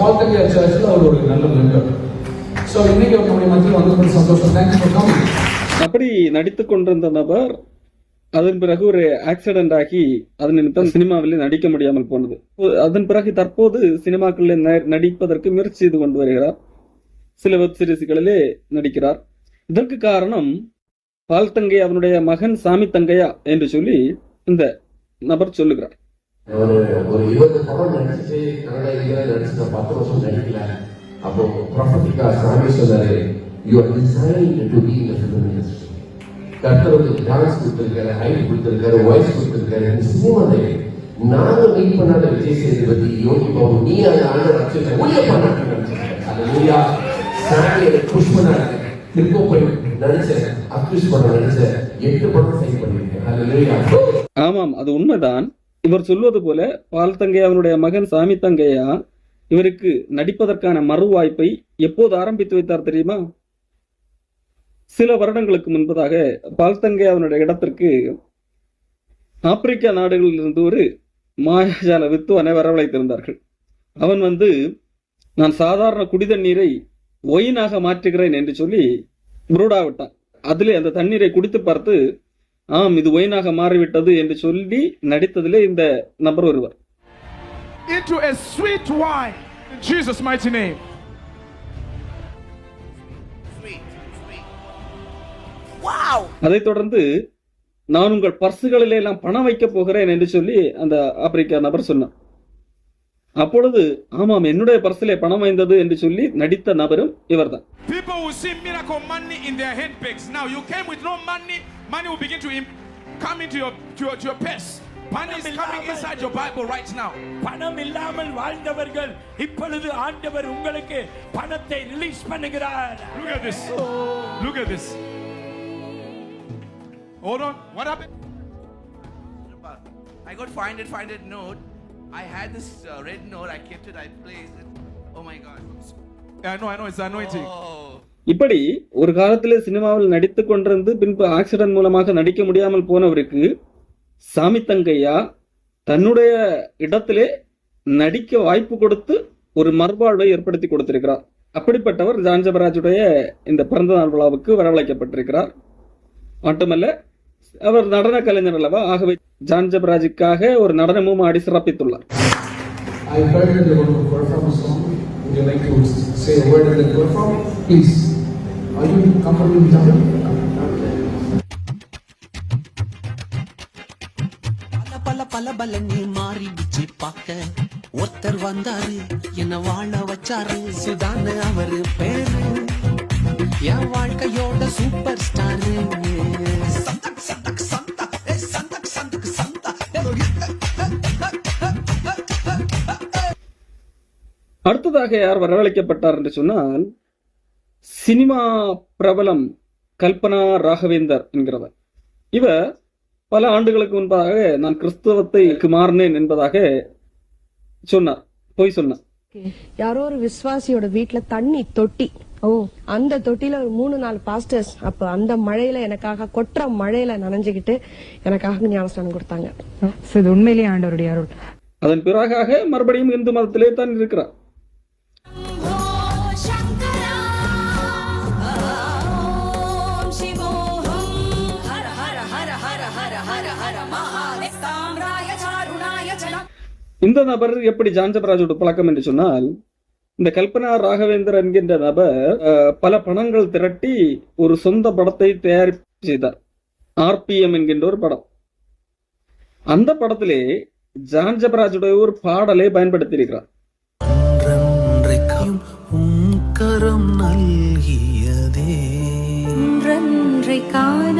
பால்கனியா சர்ச்சில் அவர் ஒரு நல்ல மெம்பர் ஸோ இன்னைக்கு அவர் நம்முடைய மத்தியில் வந்தது சந்தோஷம். தேங்க்ஸ் ஃபார் கமிங் அப்படி நடித்துக் கொண்டிருந்த நபர் அதன் பிறகு ஒரு ஆக்சிடென்ட் ஆகி அதன் நிமித்தம் சினிமாவில் நடிக்க முடியாமல் போனது. அதன் பிறகு தற்போது சினிமாக்களில் நடிப்பதற்கு முயற்சி செய்து கொண்டு வருகிறார். சில வெப் சீரிஸ்களிலே நடிக்கிறார். இதற்கு காரணம் பால் தங்கை அவனுடைய மகன் சாமி தங்கையா என்று சொல்லி இந்த நபர் சொல்லுகிறார். ஒரு ஒரு இருபது படம் நடிச்சு கன்னட இந்தியாவில் நடிச்சு நான் பத்து வருஷம் நடிக்கல அப்போ ப்ரொஃபட்டிக்கா சாமி சொன்னாரு you are designed to be in film industry கர்த்தர் வந்து டான்ஸ் கொடுத்துருக்காரு ஹைட் கொடுத்துருக்காரு வாய்ஸ் கொடுத்துருக்காரு. இந்த சினிமாவில் நாங்க மீட் பண்ணாத விஜய் சேதுபதி யோகி பாபு நீ அந்த ஆண்டு வச்சிருக்க ஒளிய பண்ணாட்டு அது நீயா சாமி எனக்கு புஷ் பண்ணாரு திரும்ப போய் நடிச்சேன். அக்யூஸ் பண்ண நடிச்சேன். எட்டு படம் சைன் பண்ணிருக்கேன் அது ஆமாம் அது உண்மைதான். இவர் சொல்வது போல பால் தங்கையாவினுடைய அவனுடைய மகன் சாமி தங்கையா இவருக்கு நடிப்பதற்கான மறு வாய்ப்பை எப்போது ஆரம்பித்து வைத்தார் தெரியுமா? சில வருடங்களுக்கு முன்பதாக பால் தங்கை அவனுடைய இடத்திற்கு ஆப்பிரிக்கா நாடுகளில் இருந்து ஒரு மாயாஜால வித்துவனை வரவழைத்திருந்தார்கள். அவன் வந்து நான் சாதாரண குடிதண்ணீரை ஒயினாக மாற்றுகிறேன் என்று சொல்லி புரூடா விட்டான் அதிலே அந்த தண்ணீரை குடித்து பார்த்து ஆம் இது ஒயினாக மாறிவிட்டது என்று சொல்லி நடித்ததிலே இந்த நபர் ஒருவர். Into a sweet wine in Jesus' mighty name. அதைத் தொடர்ந்து நான் உங்கள் பர்சுகளிலே எல்லாம் பணம் வைக்கப் போகிறேன் என்று சொல்லி அந்த ஆப்பிரிக்கா நபர் சொன்னான் அப்பொழுது ஆமாம் என்னுடைய பர்சிலே பணம் வைந்தது என்று சொல்லி நடித்த நபரும் இவர்தான். People will see miracle money in their handbags. Now you came with no money, money will begin to im- come into your to your, to your purse. Money is coming inside your Bible right now. பணம் இல்லாமல் வாழ்ந்தவர்கள் இப்பொழுது ஆண்டவர் உங்களுக்கு பணத்தை release பண்ணுகிறார் Look at this. Look at this. Hold on. What happened? I got find it, find it note. I had this uh, red note. I kept it. I placed it. Oh my God. Yeah, I know, I know. It's the anointing. Oh. இப்படி ஒரு காலத்தில் சினிமாவில் நடித்து கொண்டிருந்து பின்பு accident மூலமாக நடிக்க முடியாமல் போனவருக்கு சாமி தங்கையா தன்னுடைய இடத்திலே நடிக்க வாய்ப்பு கொடுத்து ஒரு மறுவாழ்வை ஏற்படுத்தி கொடுத்திருக்கிறார் அப்படிப்பட்டவர் ஜான்ஜபராஜுடைய இந்த பிறந்த நாள் விழாவுக்கு வரவழைக்கப்பட்டிருக்கிறார் மட்டுமல்ல அவர் நடன கலைஞர் அல்லவா ஆகவே ஜான்ஜபராஜுக்காக ஒரு நடனமும் ஆடி சிறப்பித்துள்ளார் I heard that song. Would you like to say a word and the perform? Please. Are you comfortable with that? பல பல பல நீ மாறிடுச்சு பார்க்க. ஒருத்தர் வந்தாரு என்ன வாழ வச்சாரு. சுதான்னு அவரு பேரு. என் வாழ்க்கையோட சூப்பர் ஸ்டாரு. சந்தக் சந்தக் சந்தா சந்தக் சந்தக் சந்தா அடுத்ததாக யார் வரவழைக்கப்பட்டார் என்று சொன்னால் சினிமா பிரபலம் கல்பனா ராகவேந்தர் என்கிறவர். இவர் பல ஆண்டுகளுக்கு முன்பாக நான் கிறிஸ்தவத்தை மாறினேன் என்பதாக சொன்னார் பொய் சொன்னார். யாரோ ஒரு விசுவாசியோட வீட்ல தண்ணி தொட்டி. ஓ அந்த தொட்டில ஒரு மூணு நாலு பாஸ்டர்ஸ் அப்ப அந்த மழையில எனக்காக கொட்டுற மழையில நனைஞ்சுக்கிட்டு எனக்காக ஞானஸ்தானம் கொடுத்தாங்க. இது உண்மையிலேயே ஆண்டவருடைய அருள். அதன் பிறகாக மறுபடியும் இந்து மதத்திலே தான் இருக்கிறார். இந்த நபர் எப்படி ஜான்ஜபராஜோட பழக்கம் என்று சொன்னால் இந்த கல்பனா ராகவேந்தர் என்கின்ற நபர் பல பணங்கள் திரட்டி ஒரு சொந்த படத்தை தயாரிப்பு செய்தார். ஆர்பிஎம் என்கின்ற ஒரு படம். அந்த படத்திலே ஜான்ஜபராஜுடைய ஒரு பாடலை பயன்படுத்தி இருக்கிறார் கரம் நல்கியதே. காண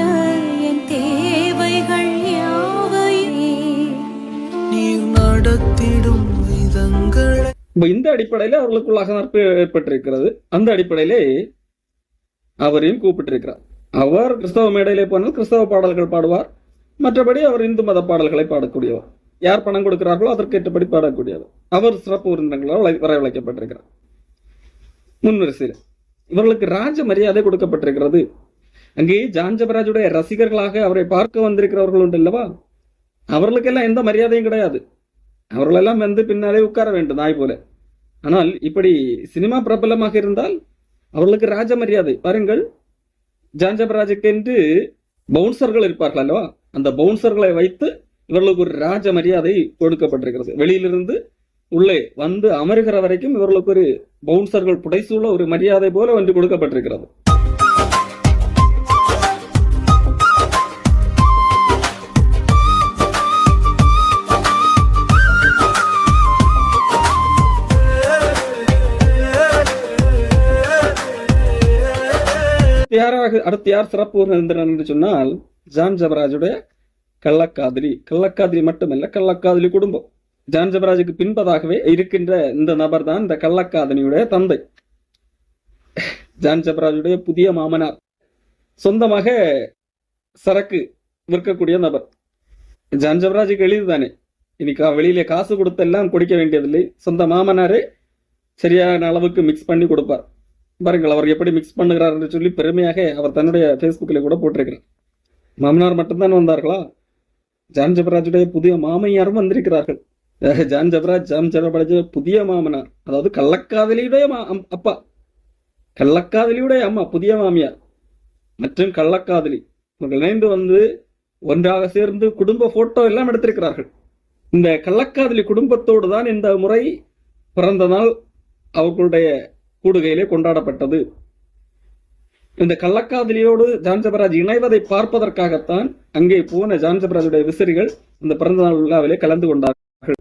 நடத்திடும் விதங்களை. இந்த அடிப்படையில அவர்களுக்குள்ளாக நட்பு ஏற்பட்டிருக்கிறது. அந்த அடிப்படையிலே அவரையும் கூப்பிட்டிருக்கிறார். அவர் கிறிஸ்தவ மேடையிலே போனால் கிறிஸ்தவ பாடல்கள் பாடுவார். மற்றபடி அவர் இந்து மத பாடல்களை பாடக்கூடியவர். யார் பணம் கொடுக்கிறார்களோ அதற்கேற்றபடி பாடக்கூடியவர். அவர் சிறப்பு விருந்தினர்களால் வரவழைக்கப்பட்டிருக்கிறார். முன்வரிசையில். இவர்களுக்கு ராஜ மரியாதை கொடுக்கப்பட்டிருக்கிறது. அங்கே ஜான்ஜபராஜுடைய ரசிகர்களாக அவரை பார்க்க வந்திருக்கிறவர்கள் உண்டு அல்லவா? அவர்களுக்கெல்லாம் எந்த மரியாதையும் கிடையாது. அவர்களெல்லாம் வந்து பின்னாலே உட்கார வேண்டும் நாய் போல. ஆனால் இப்படி சினிமா பிரபலமாக இருந்தால் அவர்களுக்கு ராஜ மரியாதை. பாருங்கள் ஜான்ஜபராஜுக்கு என்று பவுன்சர்கள் இருப்பார்கள் அல்லவா? அந்த பவுன்சர்களை வைத்து இவர்களுக்கு ஒரு ராஜ மரியாதை கொடுக்கப்பட்டிருக்கிறது. வெளியிலிருந்து உள்ளே வந்து அமருகிற வரைக்கும் இவர்களுக்கு ஒரு பவுன்சர்கள் புடைசூழ ஒரு மரியாதை போல ஒன்று கொடுக்கப்பட்டிருக்கிறது. யாராக அடுத்து யார் சிறப்பு விருந்தினர் என்று சொன்னால் ஜான் ஜபராஜுடைய கள்ளக்காதலி. கள்ளக்காதலி மட்டுமல்ல கள்ளக்காதலி குடும்பம். ஜான் ஜபராஜுக்கு பின்பதாகவே இருக்கின்ற இந்த நபர் தான் இந்த கள்ளக்காதலியுடைய தந்தை. ஜான் ஜபராஜுடைய புதிய மாமனார். சொந்தமாக சரக்கு விற்கக்கூடிய நபர். ஜான் ஜபராஜுக்கு எளிதுதானே? இன்னைக்கு வெளியில காசு கொடுத்தெல்லாம் குடிக்க வேண்டியதில்லை. சொந்த மாமனாரே சரியான அளவுக்கு மிக்ஸ் பண்ணி கொடுப்பார். பாருங்கள் அவர் எப்படி மிக்ஸ் பண்ணுகிறார் என்று சொல்லி பெருமையாக அவர் தன்னுடைய ஃபேஸ்புக்கில் கூட போட்டிருக்கிறார். மாமனார் மட்டும்தான் வந்தார்களா? ஜான் ஜபராஜுடைய புதிய மாமையாரும் வந்திருக்கிறார்கள்? ஜான் ஜபராஜ் ஜான் ஜபராஜ் புதிய மாமனார் அதாவது கள்ளக்காதலியுடைய மா- அம்- அப்பா. கள்ளக்காதலியுடைய அம்மா புதிய மாமியார். மற்றும் கள்ளக்காதலி. இவர்கள் இணைந்து வந்து ஒன்றாக சேர்ந்து குடும்ப போட்டோ எல்லாம் எடுத்திருக்கிறார்கள். இந்த கள்ளக்காதலி குடும்பத்தோடு தான் இந்த முறை பிறந்த நாள் அவர்களுடைய கூடுகையிலே கொண்டாடப்பட்டது. இந்த கள்ளக்காதலியோடு ஜான்ஜபராஜ் இணைவதை பார்ப்பதற்காகத்தான் அங்கே போன ஜான்சபராஜுடைய விசிறிகள் இந்த பிறந்தநாள் விழாவிலே கலந்து கொண்டார்கள்.